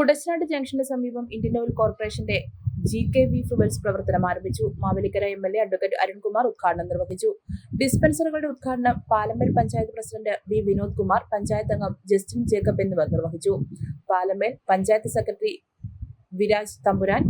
കുടശനാട് ജംഗ്ഷന് സമീപം Indian oil കോർപ്പറേഷന്റെ ജി കെ വി ഫ്ലുവൽസ് പ്രവർത്തനം ആരംഭിച്ചു. Mavelikara M L A advocate Arunkumar ഉദ്ഘാടനം നിർവഹിച്ചു. ഡിസ്പെൻസറുകളുടെ ഉദ്ഘാടനം പാലമേൽ പഞ്ചായത്ത് പ്രസിഡന്റ് ബി വിനോദ് കുമാർ പഞ്ചായത്ത് അംഗം ജസ്റ്റിൻ ജേക്കബ് എന്നിവർ നിർവഹിച്ചു. പാലമേൽ പഞ്ചായത്ത് സെക്രട്ടറി വിരാജ് തമ്പുരാൻ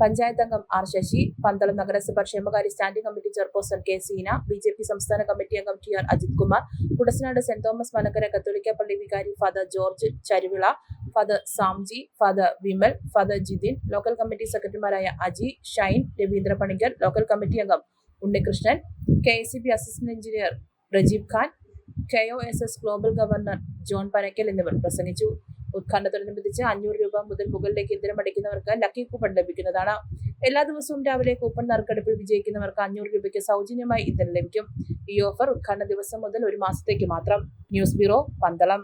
പഞ്ചായത്ത് അംഗം ആർ ശശി പന്തളം നഗരസഭ ക്ഷേമകാര്യ standing committee chairperson K Seena B J P സംസ്ഥാന കമ്മിറ്റി അംഗം T R Ajith Kumar Kudassanad saint Thomas Manakkara കത്തോലിക്ക പള്ളി വികാരി father George Charuvila father Samji father Vimal father Jithin local committee സെക്രട്ടറിമാരായ അജി ഷൈൻ രവീന്ദ്ര പണിക്കർ ലോക്കൽ കമ്മിറ്റി അംഗം Unnikrishnan K S C B assistant engineer Rajeeb Khan K O S S global governor John Panakkal എന്നിവർ പ്രസംഗിച്ചു. ഉദ്ഘാടനത്തോടനുബന്ധിച്ച് അഞ്ഞൂറ് രൂപ മുതൽ മുകളിലേക്ക് ഇന്ധനം അടിക്കുന്നവർക്ക് ലക്കി കൂപ്പൺ ലഭിക്കുന്നതാണ്. എല്ലാ ദിവസവും രാവിലെ കൂപ്പൺ നറുക്കെടുപ്പിൽ വിജയിക്കുന്നവർക്ക് അഞ്ഞൂറ് രൂപയ്ക്ക് സൗജന്യമായി ഇന്ധനം ലഭിക്കും. ഈ ഓഫർ ഉദ്ഘാടന ദിവസം മുതൽ ഒരു മാസത്തേക്ക് മാത്രം. News bureau Pandalam.